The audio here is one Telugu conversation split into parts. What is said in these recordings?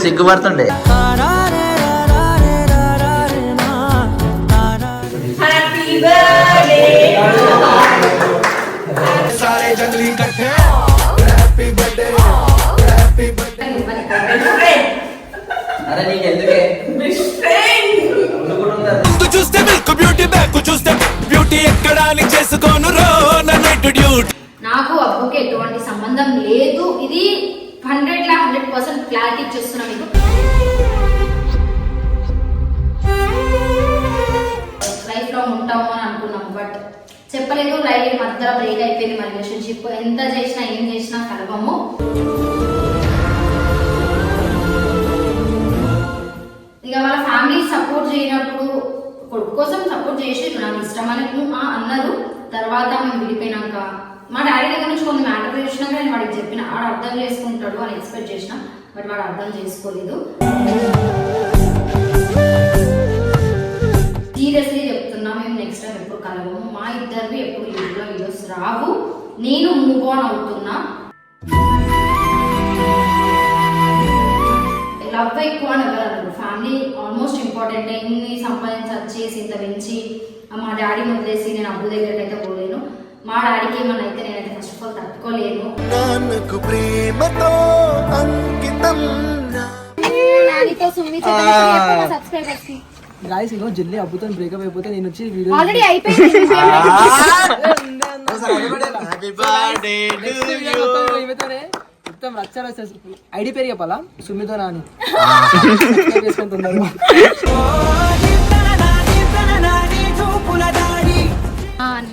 సిగ్గుపడుతుండే. నీకు ఎందుకే? ముందు చూస్తే మిల్క్ బ్యూటీ బ్యాక్ చూస్తే బ్యూటీ ఎక్కడా అని చేసుకోను రో నన్ను డ్యూటీ నాకు అబ్బుకి ఎటువంటి సంబంధం లేదు. ఇది హండ్రెడ్ లా హండ్రెడ్ పర్సెంట్ క్లారిటీ ఇచ్చేస్తున్నా మీకు. లైఫ్లో ఉంటాము అని అనుకున్నాం బట్ చెప్పలేదు రైలు మధ్యలో బ్రేక్ అయిపోయింది మన రిలేషన్షిప్ ఎంత చేసినా ఏం చేసినా కలవము. ఇక వాళ్ళ ఫ్యామిలీ సపోర్ట్ చేయనప్పుడు కొడుకు కోసం సపోర్ట్ చేసి నాకు ఇష్టం అని అన్నారు. తర్వాత మేము విడిపోయినాక మా డాడీ దగ్గర నుంచి కొన్ని మ్యాటర్ చేసినాక నేను వాడికి చెప్పిన వాడు అర్థం చేసుకుంటాడు అని ఎక్స్పెక్ట్ చేసిన బట్ వాడు అర్థం చేసుకోలేదు. సీరియస్లీ చెప్తున్నా మేము నెక్స్ట్ టైం ఎప్పుడు కలవము. మా ఇద్దరివి ఎప్పుడు ఇంట్లో వీడియోస్ రావు. నేను మూవ్ ఆన్ అవుతున్నా. లవ్ ఎక్కువ అని ఎవరు అన్నారు ఫ్యామిలీ ఆల్మోస్ట్ ఇంపార్టెంట్ ఎన్ని సంపాదించి వచ్చేసి ఇంత పెంచి మా డాడీ వదిలేసి నేను అబ్బు దగ్గరికి అయితే పోలేను. మా డాడీకి ఏమన్నా అయితే నేనైతే ఫస్ట్ ఆఫ్ ఆల్ తట్టుకోలేను. నాన్నకు ప్రేమతో అంకితం. గాయస్ ఇగో జల్లి అబ్బుతో బ్రేకప్ అయిపోతే నేను వచ్చి వీడియో ఆల్రెడీ అయిపోయింది. హ్యాపీ బర్త్డే మొత్తం రచ్చ ఐడి పేరు చెప్పాలా? సుమితో నాని. చేసుకుంటున్నారు.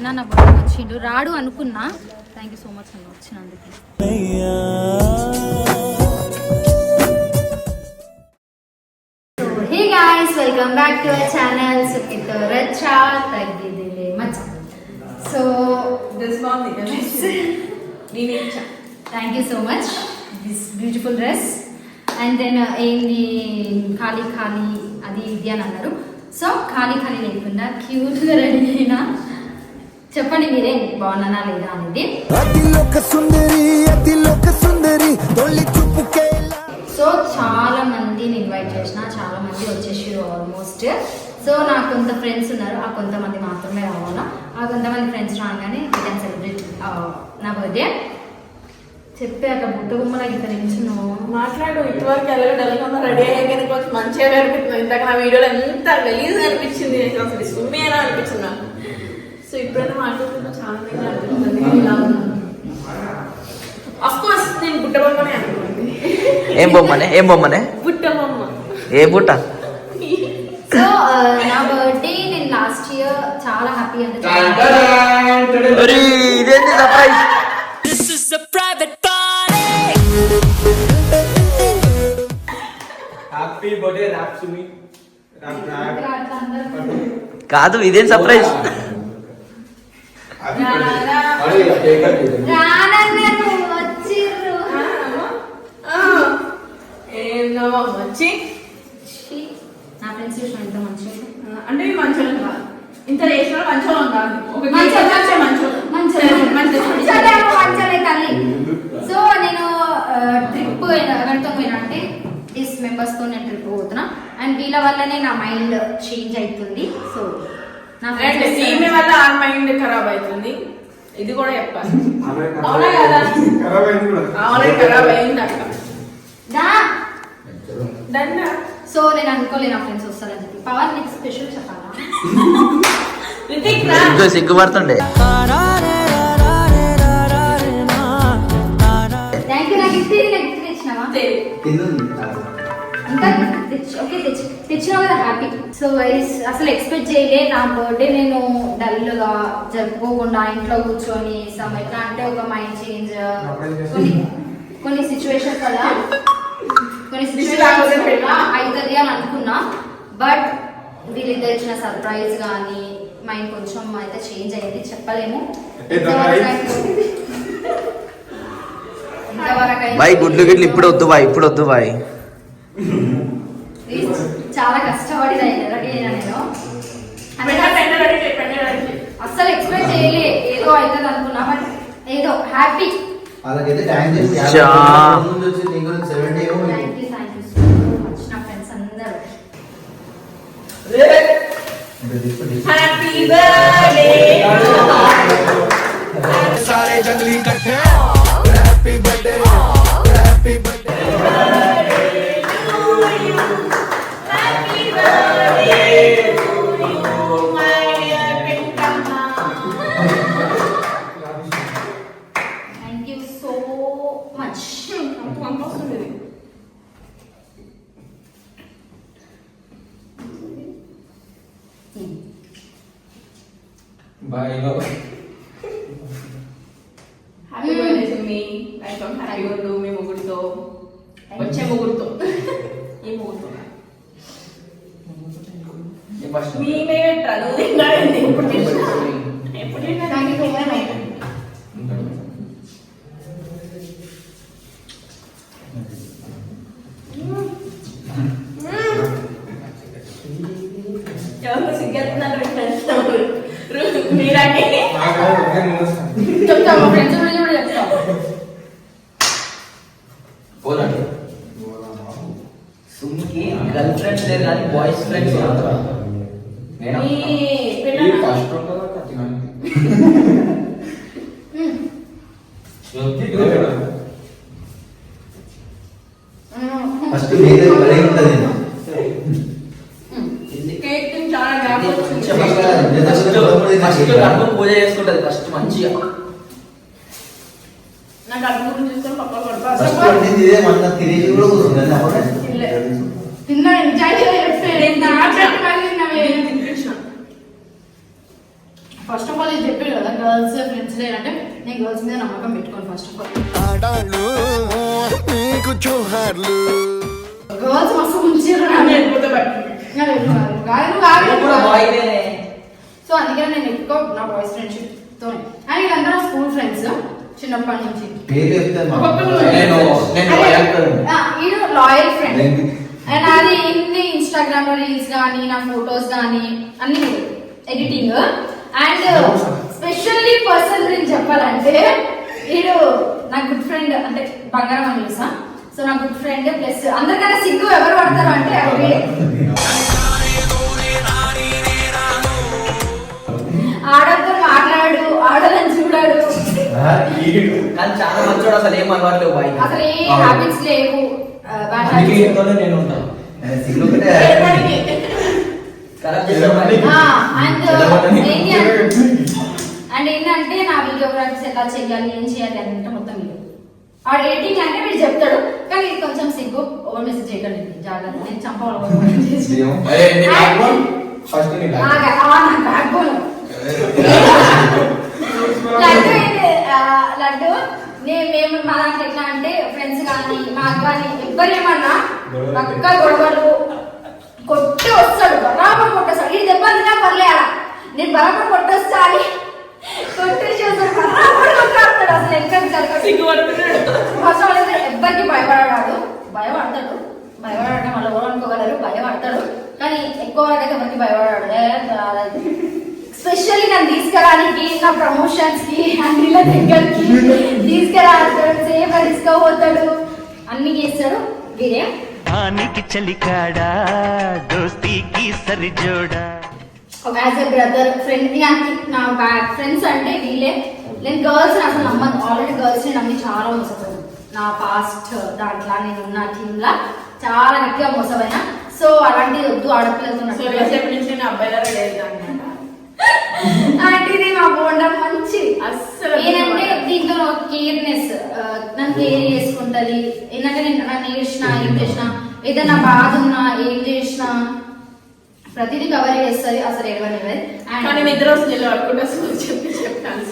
నా బర్త్డే వచ్చిండు రాడు అనుకున్నా. థ్యాంక్ యూ సో మచ్ అన్న వచ్చినందుకు. Hey guys welcome back to our channel సుఖితో రచ్చా తగ్గిదిలే మచ్చ so thank you so much this beautiful dress and then ఏంది? ఖాళీ ఖాళీ అది ఇది అని అన్నారు. సో ఖాళీ ఖాళీ లేకుండా క్యూట్గా రెడీ అయినా. చెప్పండి మీరే బాగున్నానా లేదా అనేది. అతిలోక సుందరి అతిలోక సుందరి తొలి చూపుకేలా సో చాలా మందిని ఇన్వైట్ చేసిన చాలా మంది వచ్చేసారు ఆల్మోస్ట్ సో నాకు కొంత ఫ్రెండ్స్ ఉన్నారు ఆ కొంతమంది మాత్రమే రావాలా. ఆ కొంతమంది ఫ్రెండ్స్ రాగానే ఐ కెన్ సెలబ్రేట్ నా బర్త్డే చెప్పే అక్కడ బుట్ట బొమ్మలా ఇక్కడ నిల్చున్నావు మాట్లాడు ఇటువరకు ఎలాగో డల్గా రెడీ అయ్యాక కొంచెం మంచిగా కనిపిస్తుంది ఇందాక నా వీడియోలో ఎంత గలీజ్ అనిపించింది అసలు సుమ్మేనా అనిపించింది మాట్లాడుతున్నా చాలా అందంగా అనిపిస్తుంది నేను ఇలా ఉన్నాను. అఫ్ కోర్స్ నేను బుట్ట బొమ్మనే అనుకుంది ఏం బొమ్మనే? ఏం బొమ్మనే? బుట్ట బొమ్మ. ఏ బుట్ట? సో నా బర్త్డే నేను లాస్ట్ ఇయర్ చాలా హ్యాపీ అరే, ఇదేంటి surprise This is a private party. Happy birthday rap Sumi rap rap అట్లా అందరూ కాదు ఇదేం సర్ప్రైజ్ వచ్చి. నా ఫ్రెండ్స్ చూసిన ఎంత మంచిగా అంటే మీ మంచోళ్ళం కాదు. ఇంత చేసిన మంచోళ్ళం కాదు. సో నేను ట్రిప్ ఎవరితో పోయినా అంటే ఇస్ మెంబర్స్తో నేను ట్రిప్ పోతున్నా. అండ్ వీళ్ళ వల్లనే నా మైండ్ చేంజ్ అవుతుంది. సో ఈమె వల్ల ఆ మైండ్ ఖరాబ్ అవుతుంది. ఇది కూడా చెప్పాలి. అవునా కదా? అవునే ఖరాబ్ అయింది అక్క. సో నేను అనుకోలే నా ఫ్రెండ్స్ వస్తారని చెప్పి. పవర్ నీకు స్పెషల్ చెప్పాలా? రితిక్ సిగ్గుపడుతుండే. థ్యాంక్ యూ నాకు నాకు ఇంకా తెచ్చి ఓకే తెచ్చి తెచ్చినావు కదా హ్యాపీ సో వైస్ అసలు ఎక్స్పెక్ట్ చేయలే. నా బర్త్డే నేను డల్గా జరుపుకోకుండా ఇంట్లో కూర్చొని సమ్ ఎట్లా అంటే ఒక మైండ్ చేంజ్ కొన్ని కొన్ని సిచ్యువేషన్స్ వల్ల కొన్ని సిచ్యువేషన్స్ అవుతుంది అని అనుకున్నా. బట్ వీళ్ళిద్దరు ఇచ్చిన సర్ప్రైజ్ కానీ మైండ్ కొంచెం అయితే చేంజ్ అయ్యింది చెప్పలేము. బాయ్ గుడ్లు గిడ్లు ఇప్పుడు వద్దు బాయ్ ఇప్పుడు వద్దు బాయ్. చాలా కష్టపడి అసలు ఎక్స్పెక్ట్ చేయలే ఏదో అవుతుంది అనుకున్నా బట్ ఏదో హ్యాపీ వాళ్ళకైతే థ్యాంక్ యూ నా ఫ్రెండ్స్ మేమే పెట్టాను తిన్నాడండి ఎప్పుడు చేసినా ఎప్పుడు తిన్నా థ్యాంక్ యూ సో మచ్ ఎవరు సిగ్గెత్తున్నారు మీరాకి చెప్తాం మా ఫ్రెండ్స్ గురించి కూడా చెప్తాం పోదండి సుమ్కి గర్ల్ ఫ్రెండ్స్ లేరు కానీ బాయ్స్ ఫ్రెండ్స్ నేను మీ పిల్లలు ఫస్ట్ వేరే భలే ఉంటుంది ఫస్ట్ కడుపు పూజ చేసుకుంటది ఫస్ట్ మంచిగా. ఫస్ట్ ఆఫ్ ఆల్ ఇది చెప్పాడు కదా గర్ల్స్ ఫ్రెండ్స్ లేదంటే నేను గర్ల్స్ మీద నమ్మకం పెట్టుకోను ఫస్ట్ ఆఫ్ ఆల్. గర్ల్స్ మస్తు బయటికి. సో అందుకని నేను ఎక్కువ నా బాయ్స్ ఫ్రెండ్షిప్తో అండ్ వీళ్ళందరూ స్కూల్ ఫ్రెండ్స్ చిన్నప్పటి నుంచి. ఈడు లాయల్ ఫ్రెండ్ అండ్ అది ఇన్ని ఇన్స్టాగ్రామ్లో రీల్స్ కానీ నా ఫొటోస్ కానీ అన్ని ఎడిటింగ్ అండ్ స్పెషల్లీ పర్సన్ గురించి చెప్పాలంటే వీడు నా గుడ్ ఫ్రెండ్ అంటే బంగారం అని చూసా సో నా గుడ్ ఫ్రెండ్ ప్లస్ అందరికన్నా సిగ్గు ఎవరు పడతారు అంటే అది వీడే. ఆడతో మాట్లాడు ఆడదని చూడాడు. కానీ చాలా మంచోడు అసలు ఏం అలవాట్లేవు బాయ్. అసలు ఏ హ్యాబిట్స్ లేవు. నేను ఉంటాను. సిగ్గు అండ్ ఏంటంటే నా వీడియోగ్రాఫీస్ ఎలా చేయాలి ఏం చేయాలి అంటే మొత్తం వీడు ఆ ఎడిటింగ్ అంటే వీడు చెప్తాడు. కానీ ఇది కొంచెం సిగ్గు. ఓవర్ మెసేజ్ చేయకండి జాగ్రత్త. నేను బోన్ లడ్డు లడ్డు. నేను మేము మా దాంట్లో ఎట్లా అంటే ఫ్రెండ్స్ కానీ మా కానీ ఎవ్వరు ఏమన్నా అక్క గొడవలు కొట్టి వస్తాడు. బరాబర్ కొట్టేస్తాడు. ఈ దెబ్బ తిన్నా పర్లేదా? నేను బరాబర్ కొట్టొస్తా అని కొట్టేసి అసలు ఫస్ట్ ఆల్ ఎవ్వరికి భయపడతాడు. భయపడటం వల్ల ఎవరు అనుకోగలరు? భయపడతాడు. కానీ ఎక్కువ వరకు ఎవరికి భయపడాడు స్పెషల్లీ నన్ను తీసుకురానికి నా ప్రమోషన్స్కి అన్నిల దగ్గరికి తీసుకురాడు సేఫ్ తీసుకుపోతాడు అన్ని చేస్తాడు. వీరే ఆనికి చలికాడా దోస్తీకి సరిజోడా. యాజ్ ఎ బ్రదర్ ఫ్రెండ్ నా బ్యాక్ ఫ్రెండ్స్ అంటే వీళ్ళే. నేను గర్ల్స్ అసలు నమ్మను. ఆల్రెడీ గర్ల్స్ని నమ్మి చాలా మోసపోయాను. నా పాస్ట్ దాంట్లో నేను ఉన్న టీమ్ లా చాలా గట్టిగా మోసపోయినా. సో అలాంటిది వద్దు నేను అనమాట అలాంటిది మా బోండం మంచి. అస్సలు ఏంటంటే దీంట్లో కేర్నెస్ నన్ను కేర్ చేసుకుంటది. ఏంటంటే నేను నన్ను ఏడ్చినా ఏం చేసినా ఏదైనా బాధ ఉన్నా ఏం చేసినా ప్రతిదీ కవర్ చేస్తుంది అసలు ఏడవనివ్వదు కానీ నిద్ర వస్తుంది పడుకుంటా సో చెప్పి చెప్తాను.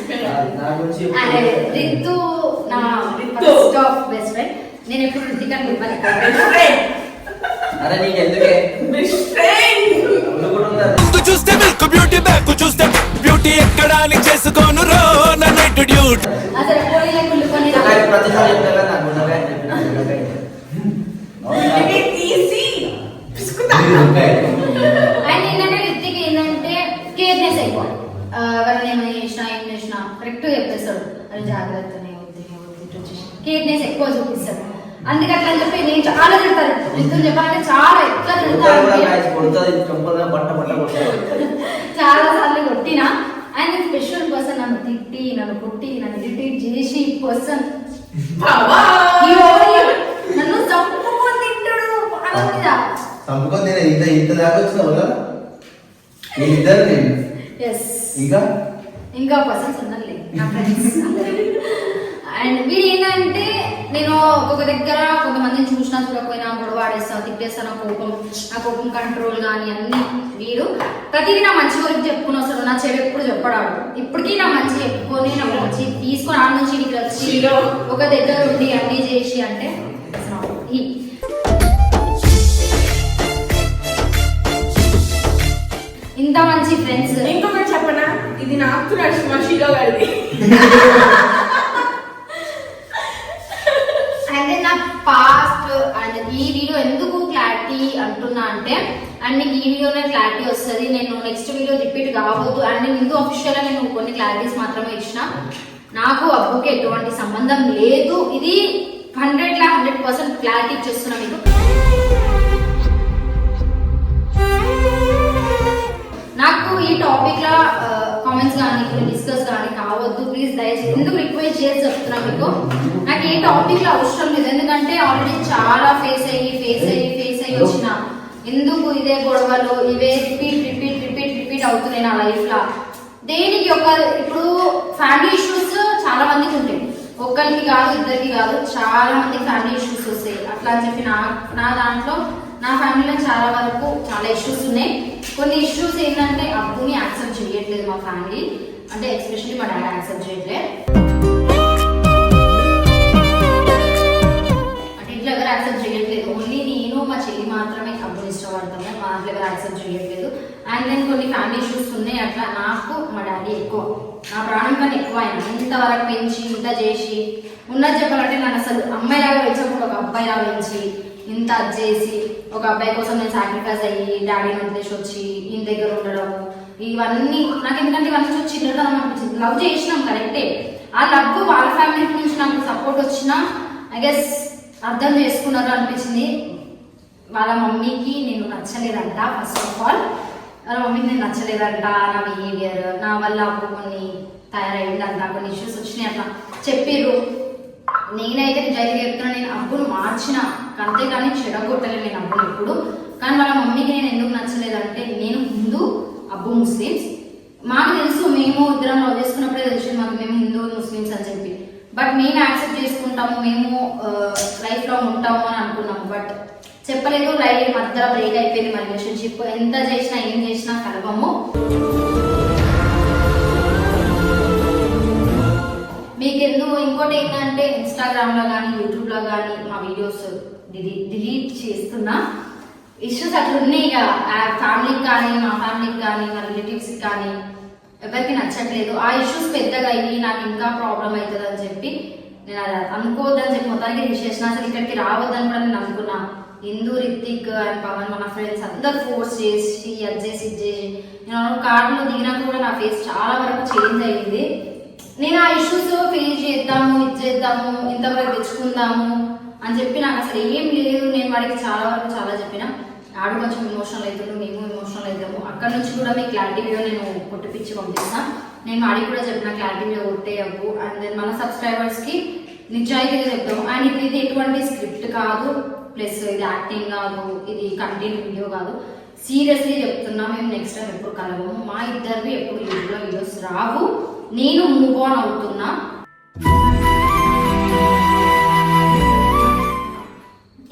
నా. ఫస్ట్ ఆఫ్ బెస్ట్ ఫ్రెండ్ నేను ఎప్పుడు రితిక్ అని పిలవను అరే నీకు ఎందుకే? నువ్వు కూడా ఉందా? ముందు చూస్తే మిల్క్ బ్యూటీ బ్యాక్ చూస్తే బ్యూటీ ఎక్కడా అని చేసుకోను రో నన్ను ఇంట్రడ్యూట్ అసలు పోయిన కుళ్ళుకొని ప్రతిసారి నాకు. తీసి ఏంటంటే ఎక్కువ ఆ, ఎవరైనా ఏమైనా చేసినా ఏం చేసినా కరెక్ట్ చెప్పేస్తాడు. అది జాగ్రత్తనే వద్దు కేర్నెస్ ఎక్కువ చూపిస్తాడు. అందుకే అట్లా అని చెప్పి నేను చాలా తిడతాను. రితులు చెప్పాలంటే చాలా ఎట్లా తిడతాను చాలా సార్లు కొట్టినా ఆయన స్పెషల్ పర్సన్ నన్ను తిట్టి నన్ను కొట్టి నన్ను ఇరిటేట్ చేసి పర్సన్ బావా! నన్ను చంపుకొని తింటాడు. చంపుకొని నేను ఇంత ఇంత దాకా వచ్చినావు కదా? వీళ్ళిద్దరు నేను ఇంకా? ఇంకా పర్సన్స్ ఉన్నారులే నా ఫ్రెండ్స్ అండ్ వీడు ఏంటంటే నేను ఒక్కొక్క దగ్గర కొంతమందిని చూసినా చూడకపోయినా గొడవ ఆడేస్తా తిట్టేస్తా నా కోపం నా కోపం కంట్రోల్ కానీ అన్ని వీడు ప్రతిదీ నా మంచి గురించి చెప్పుకుని వస్తాడు. నా చెడు ఎప్పుడు చెప్పడాడు ఇప్పటికీ నా మంచి చెప్పుకొని నా మంచి తీసుకొని ఆ నుంచి ఇక్కడికి వచ్చి. ఒక దగ్గర ఉండి అన్ని చేసి అంటే ఇంత మంచి ఫ్రెండ్స్ ఇంకొకటి చెప్పనా? ఇది నాకు నడిచిన షీలో గారిది. అంటే నా పాస్ట్ అండ్ ఈ వీడియో ఎందుకు క్లారిటీ అంటున్నా అంటే అండ్ నీకు ఈ వీడియోనే క్లారిటీ వస్తుంది నేను నెక్స్ట్ వీడియో రిపీట్ కావద్దు అండ్ నేను ఇందు అఫీషియల్ నేను కొన్ని క్లారిటీస్ మాత్రమే ఇచ్చిన. నాకు అబ్బుకి ఎటువంటి సంబంధం లేదు. ఇది హండ్రెడ్ లా హండ్రెడ్ పర్సెంట్ క్లారిటీ ఇచ్చేస్తున్నా మీకు నాకు ఈ టాపిక్ లా కామెంట్స్ కానీ డిస్కస్ కానీ కావద్దు. ప్లీజ్ దయచేసి ఎందుకు రిక్వెస్ట్ చేసి చెప్తున్నా మీకు? నాకు ఏ టాపిక్లో అవసరం లేదు. ఎందుకంటే ఆల్రెడీ చాలా ఫేస్ అయ్యి ఫేస్ అయ్యి ఫేస్ అయ్యి వచ్చిన ఎందుకు ఇదే గొడవలు? ఇవే రిపీట్ రిపీట్ రిపీట్ రిపీట్ అవుతున్నాయి నా లైఫ్ లా. దేనికి ఒక ఇప్పుడు ఫ్యామిలీ ఇష్యూస్ చాలా మందికి ఉంటాయి. ఒక్కరికి కాదు ఇద్దరికి కాదు చాలా మంది ఫ్యామిలీ ఇష్యూస్ వస్తాయి. అట్లా అని చెప్పి నా నా దాంట్లో నా ఫ్యామిలీలో చాలా వరకు చాలా ఇష్యూస్ ఉన్నాయి. కొన్ని ఇష్యూస్ ఏంటంటే అప్పుని యాక్సెప్ట్ చేయట్లేదు మా ఫ్యామిలీ అంటే ఎస్పెషల్లీ మా డాడీ యాక్సెప్ట్ చేయట్లేదు అంటే ఇంట్లో ఎవరు యాక్సెప్ట్ చేయట్లేదు. ఓన్లీ నేను మా చెల్లి మాత్రమే అప్పుని ఇష్టపడతాము. మా దాంట్లో ఎవరు యాక్సెప్ట్ చేయట్లేదు. అండ్ నేను కొన్ని ఫ్యామిలీ ఇష్యూస్ ఉన్నాయి. అట్లా నాకు మా డాడీ ఎక్కువ. నా ప్రాణం కన్నా ఎక్కువ ఆయన. ఇంతవరకు పెంచి ఇంత చేసి ఉన్నది చెప్పాలంటే నన్ను అసలు అమ్మాయిలాగా పెంచకుండా ఒక అబ్బాయిలాగా పెంచి ఇంత అది చేసి ఒక అబ్బాయి కోసం నేను సాక్రిఫైస్ అయ్యి డాడీని వదిలేసి వచ్చి ఈయన దగ్గర ఉండడం ఇవన్నీ నాకు ఎందుకంటే ఇవన్నీ చూసి చిన్నతనం అనిపించింది. లవ్ చేసినాం కరెక్టే ఆ లవ్ వాళ్ళ ఫ్యామిలీ నుంచి నాకు సపోర్ట్ వచ్చినా ఐ గెస్ అర్థం చేసుకున్నారు అనిపించింది. వాళ్ళ మమ్మీకి నేను నచ్చలేదంట ఫస్ట్ ఆఫ్ ఆల్ వాళ్ళ మమ్మీకి నేను నచ్చలేదంట నా బిహేవియర్ నా వల్ల కొన్ని తయారైందంట కొన్ని ఇష్యూస్ వచ్చినాయి అట్లా చెప్పిర్రు. నేనైతే నిజాయితీ చెప్తున్నా నేను అబ్బును మార్చిన అంతేకాని చెడగొట్టలేదు నేను అబ్బును ఎప్పుడు. కానీ వాళ్ళ మమ్మీకి నేను ఎందుకు నచ్చలేదంటే నేను హిందూ అబ్బు ముస్లిమ్స్. మాకు తెలుసు మేము ఇద్దరం లవ్ చేసుకున్నప్పుడే తెలిసింది మాకు మేము హిందూ ముస్లిమ్స్ అని చెప్పి. బట్ మేము యాక్సెప్ట్ చేసుకుంటాము మేము లైఫ్లో ఉంటాము అని అనుకున్నాము. బట్ చెప్పలేదు లైఫ్ మధ్యలో బ్రేక్ అయిపోయింది మా రిలేషన్షిప్ ఎంత చేసినా ఏం చేసినా కలవము. మీకు ఎందుకు ఇంకోటి ఏంటంటే ఇన్స్టాగ్రామ్లో కానీ యూట్యూబ్లో కానీ మా వీడియోస్ డిలీట్ చేస్తున్నా. ఇష్యూస్ అట్లా ఉన్నాయి ఇక. ఫ్యామిలీకి కానీ మా ఫ్యామిలీకి కానీ మా రిలేటివ్స్ కానీ ఎవరికి నచ్చట్లేదు. ఆ ఇష్యూస్ పెద్దగా అయ్యి నాకు ఇంకా ప్రాబ్లం అవుతుంది అని చెప్పి నేను అది అనుకోవద్దని చెప్పి మొత్తానికి చేసిన. అసలు ఇక్కడికి రావద్దని కూడా నేను అనుకున్నా. హిందూ రిత్తిక్ అండ్ పవన్ మన ఫ్రెండ్స్ అందరు ఫోర్స్ చేసి అది చేసి ఇది చేసి నేను కార్డులో దిగినాక కూడా నా ఫేస్ చాలా వరకు చేంజ్ అయ్యింది నేను ఆ ఇష్యూస్ ఫేస్ చేద్దాము ఇది చేద్దాము ఇంతవరకు తెచ్చుకుందాము అని చెప్పి నాకు అసలు ఏం లేదు. నేను వాడికి చాలా వరకు చాలా చెప్పిన. ఆడు కొంచెం ఇమోషనల్ అవుతాడు మేము ఇమోషనల్ అవుతాము అక్కడ నుంచి కూడా మీ క్లారిటీ వీడియో నేను కొట్టిపించి పంపిస్తాను నేను వాడికి కూడా చెప్పిన క్లారిటీ వీడియో కొట్టేయవు అండ్ దెన్ మన సబ్స్క్రైబర్స్కి నిజాయితీగా చెప్తాము. అండ్ ఇది ఇది ఎటువంటి స్క్రిప్ట్ కాదు. ప్లస్ ఇది యాక్టింగ్ కాదు ఇది కంటెంట్ వీడియో కాదు. సీరియస్లీ చెప్తున్నా మేము నెక్స్ట్ టైం ఎప్పుడు కలవము. మా ఇద్దరివి ఎప్పుడు యూట్యూబ్లో వీడియోస్ రావు. నేను మూవ్ ఆన్ అవుతున్నా.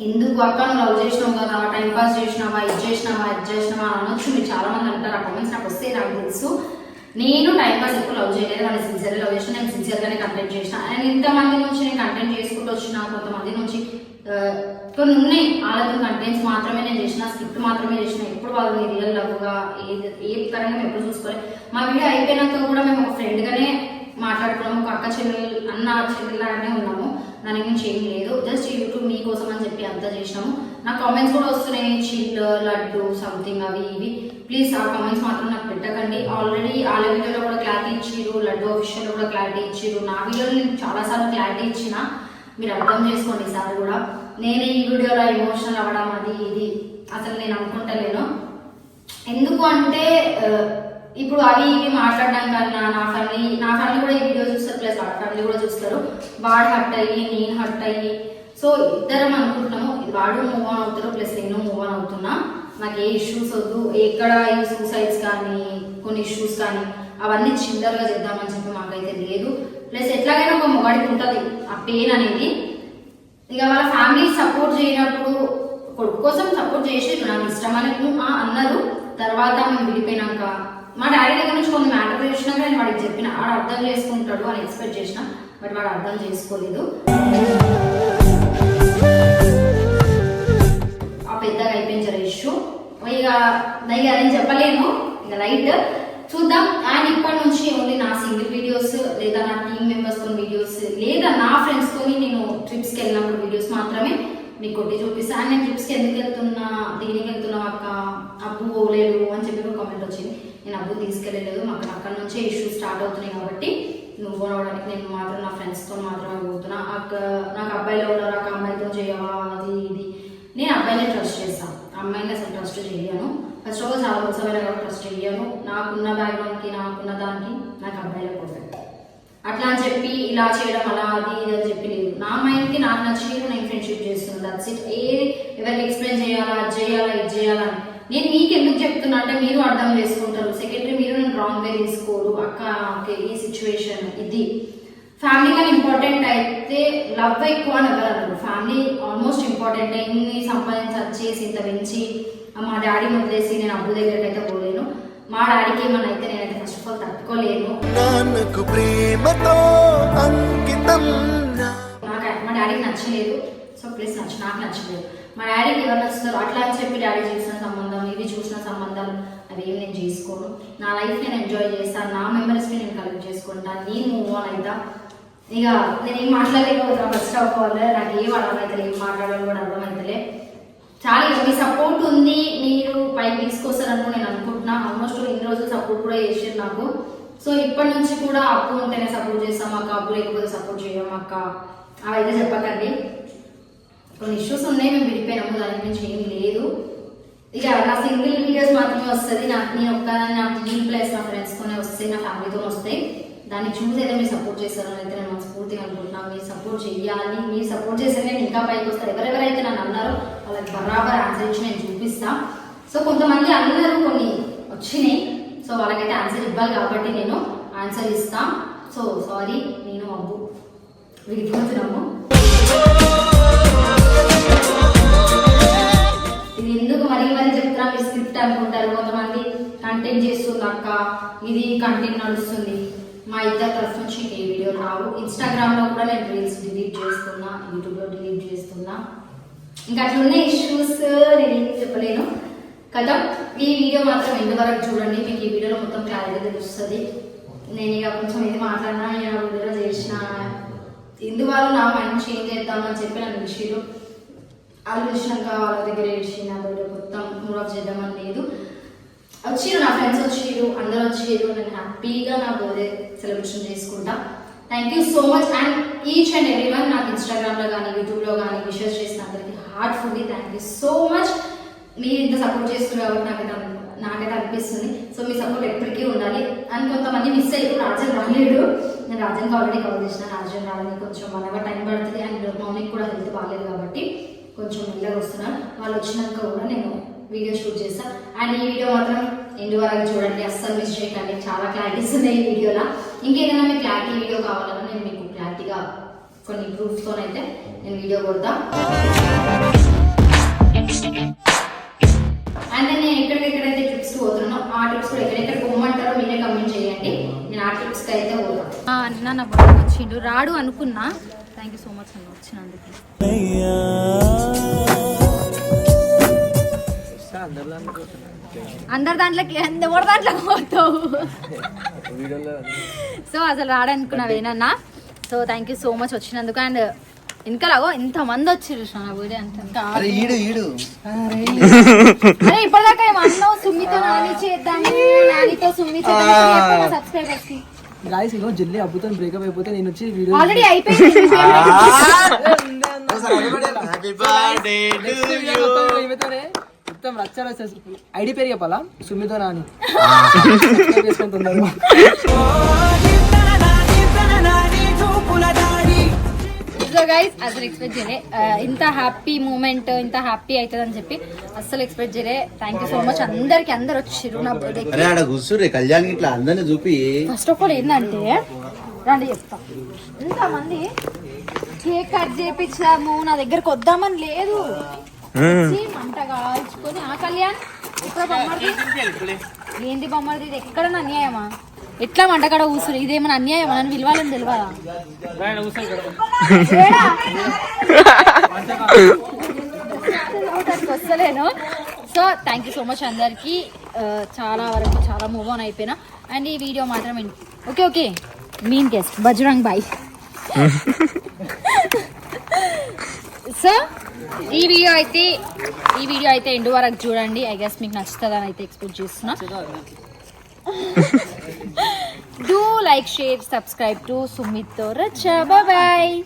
ఎందుకు అక్కను లవ్ చేసినావు కదా టైం పాస్ చేసినావా ఇది చేసినావా ఇది చేసినావా అని అనొచ్చు. మీరు చాలా మంది అంటారు ఆ కామెంట్స్ నాకు వస్తే నాకు తెలుసు. నేను టైం పాస్ ఎక్కువ లవ్ చేయలేదు నన్ను సిన్సియర్గా లవ్ చేసిన నేను సిన్సియర్గానే కంటెంట్ చేసిన. అండ్ ఇంతమంది నుంచి నేను కంటెంట్ చేసుకుంటూ వచ్చిన కొంతమంది నుంచి కొన్ని ఉన్నాయి. వాళ్ళతో కంటెంట్స్ మాత్రమే నేను చేసిన స్క్రిప్ట్ మాత్రమే వాళ్ళు ఎప్పుడు వాళ్ళని రియల్ లవ్గా ఏది ఏ పరంగా మేము ఎప్పుడు చూసుకోలేదు. మా వీడియో అయిపోయినాక కూడా మేము ఒక ఫ్రెండ్గానే మాట్లాడుకున్నాము. ఒక అక్క చెల్లెలు అన్న చెల్లెలాగానే ఉన్నాము. దాని గురించి ఏం లేదు. జస్ట్ యూట్యూబ్ మీకోసం అని చెప్పి అంతా చేసినాము. నా కామెంట్స్ కూడా వస్తున్నాయి. చిల్ లడ్డు సంథింగ్ అవి ఇవి. ప్లీజ్ ఆ కామెంట్స్ మాత్రం నాకు పెట్టకండి. ఆల్రెడీ ఆ వీడియోలో కూడా క్లారిటీ ఇచ్చిర్రు. లడ్డు ఆఫీషియల్ కూడా క్లారిటీ ఇచ్చిర్రు. నా వీడియోలో నేను చాలాసార్లు క్లారిటీ ఇచ్చిన మీరు అర్థం చేసుకోండి ఈసారి కూడా. నేను ఈ వీడియోలో ఎమోషనల్ అవ్వడం అది ఇది. అసలు నేను అనుకుంటలేను. ఎందుకు అంటే ఇప్పుడు అవి ఇవి మాట్లాడడం కన్నా నా ఫ్యామిలీ నా ఫ్యామిలీ కూడా ఈ వీడియో చూస్తారు ప్లస్ వాళ్ళ ఫ్యామిలీ కూడా చూస్తారు. వాడు హట్ అయ్యి నేను హట్ అయ్యి సో ఇద్దరం అనుకుంటున్నాము వాడు మూవ్ ఆన్ అవుతారు ప్లస్ నేను మూవ్ ఆన్ అవుతున్నా. నాకు ఏ ఇష్యూస్ వద్దు ఎక్కడ ఈ సూసైడ్స్ కానీ కొన్ని ఇష్యూస్ కానీ అవన్నీ చిల్లరగా చేద్దామని చెప్పి మాకైతే లేదు. ప్లస్ ఎట్లాగైనా ఒక మొగాడికి ఉంటుంది ఆ పెయిన్ అనేది. ఇక వాళ్ళ ఫ్యామిలీ సపోర్ట్ చేయనప్పుడు కొడుకు కోసం సపోర్ట్ చేసేది నాకు ఇష్టం అని ఆ అన్నారు. తర్వాత మేము విడిపోయినాక మా డాడీ దగ్గర నుంచి కొన్ని మ్యాటర్ చేసినా నేను వాడికి చెప్పిన వాడు అర్థం చేసుకుంటాడు అని ఎక్స్పెక్ట్ చేసిన బట్ వాడు అర్థం చేసుకోలేదు. ఆ పెద్దగా అయిపోయించారు ఇష్యూ. ఇక దయ్య నేను చెప్పలేను. ఇక లైట్. చూద్దాం. అండ్ ఇప్పటి నుంచి ఓన్లీ నా సింగిల్ వీడియోస్ లేదా నా టీమ్ మెంబర్స్తో వీడియోస్ లేదా నా ఫ్రెండ్స్ తోని నేను ట్రిప్స్కి వెళ్ళినప్పుడు వీడియోస్ మాత్రమే మీకు కొట్టి చూపిస్తాను అండ్ నేను ట్రిప్స్కి ఎందుకు వెళ్తున్నా? దీనికి వెళ్తున్నావు అక్క. అప్పు పోలేదు అని చెప్పి ఒక కామెంట్ వచ్చింది. నేను అప్పు తీసుకెళ్ళలేదు. మాకు అక్కడ నుంచే ఇష్యూస్ స్టార్ట్ అవుతున్నాయి కాబట్టి నువ్వు పోవడానికి నేను మాత్రం నా ఫ్రెండ్స్తో మాత్రమే పోతున్నా అక్క నాకు అబ్బాయిలో ఉన్నారు? అక్క అమ్మాయితో చేయవా? అది ఇది. నేను అబ్బాయిని ట్రస్ట్ చేస్తాను అమ్మాయిని అసలు ట్రస్ట్ చేయను. ఫస్ట్ ఆఫ్ ఆల్ చాలా మోసమైన ట్రస్ట్ చేయను. నాకున్న బ్యాక్గ్రౌండ్కి నాకున్న దానికి నాకు అబ్బాయిలే పర్ఫెక్ట్ అట్లా అని చెప్పి ఇలా చేయడం అలా అది ఇది అని చెప్పి లేదు నా మైండ్కి నాకు నచ్చిన నేను ఫ్రెండ్షిప్ చేస్తున్నాను దట్స్ ఇట్ ఏది ఎవరికి ఎక్స్ప్లెయిన్ చేయాలా? అది చేయాలా? ఇది చేయాలా? అని. నేను మీకు ఎందుకు చెప్తున్నా? అంటే మీరు అర్థం చేసుకుంటారు. సెకండరీ మీరు నేను రాంగ్ వే తీసుకోరు. అక్క ఓకే ఈ సిచ్యువేషన్ ఇది. ఫ్యామిలీ కానీ ఇంపార్టెంట్ అయితే లవ్ ఎక్కువ అని ఎవరు ఫ్యామిలీ ఆల్మోస్ట్ ఇంపార్టెంట్ ఇన్ని సంపాదించి వచ్చేసి ఇంత పెంచి మా డాడీ వదిలేసి నేను అబ్బు దగ్గరకైతే పోలేను. మా డాడీకి ఏమన్నా అయితే నేనైతే ఆల్ తట్టుకోలేను నాన్నకు ప్రేమతో అంకితం. నాకు మా డాడీకి నచ్చలేదు. సో ప్లీజ్ నచ్చ నాకు నచ్చలేదు. మా డాడీకి ఎవరు నచ్చుతారు అట్లా అని చెప్పి డాడీ చూసిన సంబంధం ఇవి చూసిన సంబంధాలు అవి నేను చేసుకోను. నా లైఫ్ నేను ఎంజాయ్ చేస్తాను నా మెమరీస్ని నేను కలెక్ట్ చేసుకుంటాను నేను మూవ్ ఆన్ అవుతా ఇక నేను ఏం మాట్లాడలేకపోతున్నా. ఫస్ట్ ఆఫ్ ఆల్ నాకు ఏం అర్థమవుతలే ఏం మాట్లాడాలో కూడా అర్థమవుతలే చాలా మీ సపోర్ట్ ఉంది మీరు పైకి తీసుకొస్తారని నేను అనుకుంటున్నా. ఆల్మోస్ట్ ఇన్ని రోజులు సపోర్ట్ కూడా చేసారు నాకు. సో ఇప్పటి నుంచి కూడా అప్పు ఉంటేనే సపోర్ట్ చేస్తాం అక్క అప్పు లేకపోతే సపోర్ట్ చేయం అక్క. అవైతే చెప్పకండి. కొన్ని ఇష్యూస్ ఉన్నాయి మేము విడిపోయినాము. దాని గురించి ఏం లేదు. ఇక నా సింగిల్ వీడియోస్ మాత్రమే వస్తుంది. నాకు నేను ఒక్క నా టీమ్ ప్లస్ నా ఫ్రెండ్స్తోనే వస్తాయి నా ఫ్యామిలీతో వస్తాయి దాన్ని చూసి అయితే మీరు సపోర్ట్ చేస్తారని అయితే నేను మనస్ఫూర్తిగా అనుకుంటున్నాను మీరు సపోర్ట్ చేయాలి మీరు సపోర్ట్ చేస్తే నేను ఇంకా పైకి వస్తారు ఎవరెవరైతే నన్ను అన్నారో వాళ్ళకి బరాబర్ ఆన్సర్ ఇచ్చి నేను చూపిస్తా. సో కొంతమంది అందరూ కొన్ని వచ్చినాయి. సో వాళ్ళకైతే ఆన్సర్ ఇవ్వాలి కాబట్టి నేను ఆన్సర్ ఇస్తా. సో సారీ నేను అబ్బు. విడిపోతున్నాము ఇది ఎందుకు మరీ మరీ చెప్తున్నా మీ స్క్రిప్ట్ అనుకుంటారు. కొంతమంది కంటెంట్ చేస్తుంది అక్క. ఇది కంటెంట్ నడుస్తుంది. మా ఇద్దరు తరఫు నుంచి ఏ వీడియో రావు. ఇన్స్టాగ్రామ్లో కూడా నేను రీల్స్ డిలీట్ చేస్తున్నా యూట్యూబ్లో డిలీట్ చేస్తున్నా. ఇంకా అట్లున్న ఇష్యూస్ నేను ఏం చెప్పలేను. కదా ఈ వీడియో మాత్రం ఎండ్ వరకు చూడండి. మీకు ఈ వీడియోలో మొత్తం క్లారిటీ తెలుస్తుంది. నేను ఇక కొంచెం ఇది మాట్లాడినా నేను వీడియోలో చేసిన ఇందువల్ల నా మైండ్ చేంజ్ చేద్దామని చెప్పి నన్ను విషయాలు వాళ్ళు వచ్చినాక వాళ్ళ దగ్గర ఇచ్చిన వీడియో మొత్తం మూడ్ ఆఫ్ చేద్దామని లేదు. వచ్చిరు నా ఫ్రెండ్స్ వచ్చిరు అందరూ వచ్చిరు నేను హ్యాపీగా నా బర్త్డే సెలబ్రేషన్ చేసుకుంటా. Thank you so much and each and every one నాకు ఇన్స్టాగ్రామ్లో కానీ యూట్యూబ్లో కానీ విషెస్ చేసిన అందరికీ heartfully thank you so much మీరు ఇంత సపోర్ట్ చేస్తున్నారు కాబట్టి నాకైతే నాకైతే అనిపిస్తుంది. సో మీ సపోర్ట్ ఎప్పటికీ ఉండాలి. అండ్ కొంతమంది మిస్ అయ్యారు రాజన్ రాలేడు. నేను రాజన్కి ఆల్రెడీ కవర్ చేసిన. రాజన్ రాలని కొంచెం అలాగా టైం పడుతుంది అండ్ మార్నింగ్ కూడా హెల్త్ బాగాలేదు కాబట్టి కొంచెం మెల్లగా వస్తున్నారు వాళ్ళు వచ్చినాక కూడా నేను వీడియో షూట్ చేస్తా. అండ్ ఈ వీడియో మాత్రం ఎండు వరకు చూడండి. అస్సలు మిస్ చేయకండి. చాలా క్లారిటీస్ ఉన్నాయి ఈ వీడియోలో ఇంకేదైనా మీకు క్లారిటీ వీడియో కావాలన్నా నేను మీకు క్లారిటీగా కొన్ని ప్రూఫ్స్తోనైతే నేను వీడియో కొడతా. అండ్ నేను ఎక్కడికెక్కడైతే ట్రిప్స్ పోతున్నానో ఆ ట్రిప్స్ కూడా ఎక్కడెక్కడ పోమంటారో మీరే కమెంట్ చేయండి. నేను ఆ ట్రిప్స్కి అయితే పోతాను అన్న నా బర్త్డే వచ్చిండు. రాడు అనుకున్నా. థ్యాంక్ యూ సో మచ్ అన్న వచ్చినందుకు. అందరి దాంట్లోకి ఎవరి దాంట్లోకి పోతావు? సో అసలు రాడనుకున్నావేనన్నా so thank you so much వచ్చినందుకు. అండ్ ఇంకలాగో ఇంత మంది వచ్చిర్రు నా బర్త్డే అంత. అరే ఇప్పటిదాకా ఏమో అన్నావు? సుమ్మితో నాని చేద్దాము నానితో సబ్స్క్రైబర్స్కి. గాయస్ ఇగో జల్లి అబ్బుతో బ్రేకప్ అయిపోతే నేను వచ్చి వీడియో ఆల్రెడీ అయిపోయింది హ్యాపీ బర్త్డే టు యూ మొత్తం రచ్చ రచ్చ. ఐడి పేరు చెప్పాలా? సుమితో నాని. Subscribe సో గైస్ అసలు ఎక్స్పెక్ట్ చేయలే. ఇంత హ్యాపీ మూమెంట్ ఇంత హ్యాపీ అవుతుంది అని చెప్పి అస్సలు ఎక్స్పెక్ట్ చేయలే. థ్యాంక్ యూ సో మచ్ అందరికి అందరు వచ్చిర్రు నా బర్త్డే అరే ఆడ కూర్చుర్రే కళ్యాణ్ ఇట్లా అందరిని చూపి. ఫస్ట్ ఆఫ్ ఆల్ ఏంటంటే రండి చెప్తా. ఇంతమంది కేక్ కట్ చేపించాము నా దగ్గరకు వద్దామని లేదు. మంట కాల్చుకొని ఆ కళ్యాణ్? ఇక్కడ బొమ్మది ఏంది బొమ్మది ఇది ఎక్కడ అన్యాయమా? ఎట్లా మంట కాడ కూర్చుని ఇదేమన్నా అన్యాయమా నన్ను విలువాలని తెలియదా వస్తలేను so thank you so much అందరికి. చాలా వరకు చాలా మూవ్ ఆన్ అయిపోయినా. అండ్ ఈ వీడియో మాత్రం okay okay mean guest Bajrang bye so ఈ వీడియో అయితే ఈ వీడియో అయితే ఎండు వరకు చూడండి. ఐ గెస్ మీకు నచ్చుతుందని అయితే ఎక్స్పెక్ట్ చేస్తున్నా. Do like, share, subscribe to Sumit Racha. Bye bye.